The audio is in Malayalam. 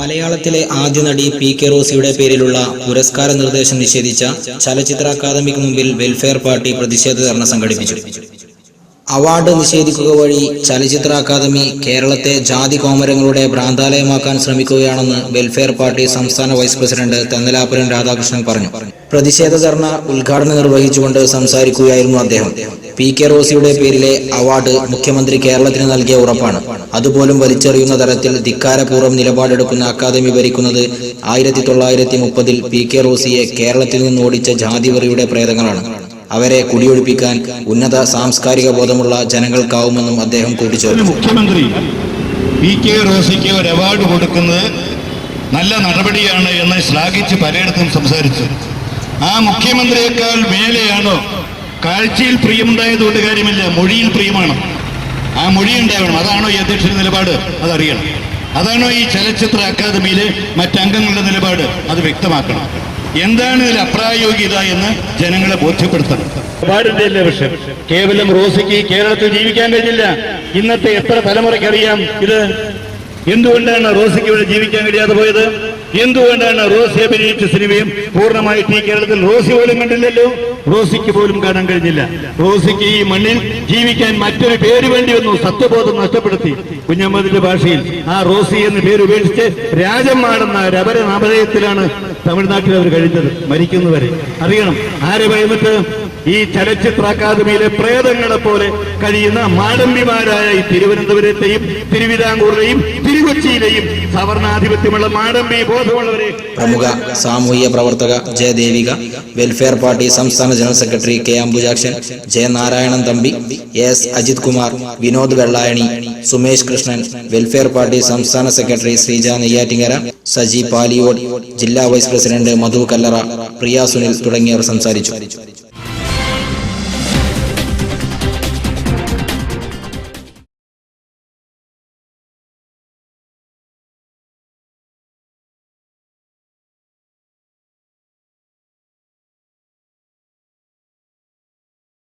മലയാളത്തിലെ ആദ്യ നടി പി കെ റോസിയുടെ പേരിലുള്ള പുരസ്കാര നിർദ്ദേശം നിഷേധിച്ച ചലച്ചിത്ര അക്കാദമിക്ക് മുമ്പിൽ വെൽഫെയർ പാർട്ടി പ്രതിഷേധ ധർണ സംഘടിപ്പിച്ചു. അവാർഡ് നിഷേധിക്കുക വഴി ചലച്ചിത്ര അക്കാദമി കേരളത്തെ ജാതി കോമരങ്ങളുടെ ഭ്രാന്താലയമാക്കാൻ ശ്രമിക്കുകയാണെന്ന് വെൽഫെയർ പാർട്ടി സംസ്ഥാന വൈസ് പ്രസിഡന്റ് തെന്നലാപുരൻ രാധാകൃഷ്ണൻ പറഞ്ഞു. പ്രതിഷേധ ധർണ ഉദ്ഘാടനം നിർവഹിച്ചുകൊണ്ട് സംസാരിക്കുകയായിരുന്നു അദ്ദേഹം. പി കെ റോസിയുടെ പേരിലെ അവാർഡ് മുഖ്യമന്ത്രി കേരളത്തിന് നൽകിയ ഉറപ്പാണ്. അതുപോലും വലിച്ചെറിയുന്ന തരത്തിൽ ധിക്കാരപൂർവം നിലപാടെടുക്കുന്ന അക്കാദമി ഭരിക്കുന്നത് ആയിരത്തി തൊള്ളായിരത്തി മുപ്പതിൽ പി കെ റോസിയെ കേരളത്തിൽ നിന്ന് ഓടിച്ച ജാതിവെറിയുടെ പ്രേതങ്ങളാണ്. അവരെ കുടിയൊഴിപ്പിക്കാൻ ഉന്നത സാംസ്കാരിക ബോധമുള്ള ജനങ്ങൾക്കാവുമെന്നും അദ്ദേഹം കൂട്ടിച്ചേർത്തു. മുഖ്യമന്ത്രി പി കെ റോസിക്ക് ഒരു അവാർഡ് കൊടുക്കുന്നത് നല്ല നടപടിയാണ് എന്ന് ശ്ലാഘിച്ച് പലയിടത്തും സംസാരിച്ചു. ആ മുഖ്യമന്ത്രിയേക്കാൾ മേലെയാണോ? കാഴ്ചയിൽ പ്രിയമുണ്ടായതുകൊണ്ട് കാര്യമില്ല മൊഴിയിൽ പ്രിയമാണ്. ആ മൊഴി ഉണ്ടാവണം. അതാണോ ഈ അധ്യക്ഷന്റെ നിലപാട്? അതറിയണം. അതാണോ ഈ ചലച്ചിത്ര അക്കാദമിയിലെ മറ്റംഗങ്ങളുടെ നിലപാട്? അത് വ്യക്തമാക്കണം. എന്താണ് ഇതിൽ അപ്രായോഗികത എന്ന് ജനങ്ങളെ ബോധ്യപ്പെടുത്തണം. വിഷയം. കേവലം റോസിക്ക് കേരളത്തിൽ ജീവിക്കാൻ കഴിഞ്ഞില്ല. ഇന്നത്തെ എത്ര തലമുറയ്ക്ക് അറിയാം ഇത്? എന്തുകൊണ്ടാണ് റോസിക്ക് ഇവിടെ ജീവിക്കാൻ കഴിയാതെ പോയത്? എന്തുകൊണ്ടാണ് റോസി അഭിനയിച്ച സിനിമയും പൂർണമായിട്ട് ഈ കേരളത്തിൽ റോസി പോലും കണ്ടില്ലല്ലോ? റോസിക്ക് പോലും കാണാൻ കഴിഞ്ഞില്ല. റോസിക്ക് ഈ മണ്ണിൽ ജീവിക്കാൻ മറ്റൊരു പേര് വേണ്ടി വന്നു. സത്യബോധം നഷ്ടപ്പെടുത്തി. കുഞ്ഞമ്മദിന്റെ ഭാഷയിൽ ആ റോസി എന്ന പേര് ഉപേക്ഷിച്ച് രാജമ്മാടുന്ന ഒരു അപരനാമധേയത്തിലാണ് തമിഴ്നാട്ടിൽ അവർ കഴിഞ്ഞത്. മരിക്കുന്നവരെ. അറിയണം. ആരെ ഭയന്നിട്ട്? ഈ ചലച്ചിത്ര അക്കാദമിയിലെ പ്രേതങ്ങളെ പോലെ കഴിയുന്ന മാടമ്പിമാരായ ഈ തിരുവനന്തപുരത്തെയും തിരുവിതാംകൂറിലെയും തിരുകൊച്ചിയിലെയും സവർണാധിപത്യമുള്ള മാടമ്പി ബോധമുള്ളവരെ പ്രമുഖ സാമൂഹ്യ പ്രവർത്തക ജയദേവിക വെൽഫെയർ പാർട്ടി സംസ്ഥാന general secretary K Ambujakshan Jayanarayanan Thampi S Ajith Kumar Vinod Vellayani Sumesh Krishnan welfare party സംസ്ഥാന സെക്രട്ടറി ശ്രീജ നെയ്യാറ്റിങ്ങര സജി പാലിയോട് ജില്ലാ വൈസ് പ്രസിഡന്റ് മധു കല്ലറ പ്രിയ സുനിൽ തുടങ്ങിയവർ സംസാരിച്ചു.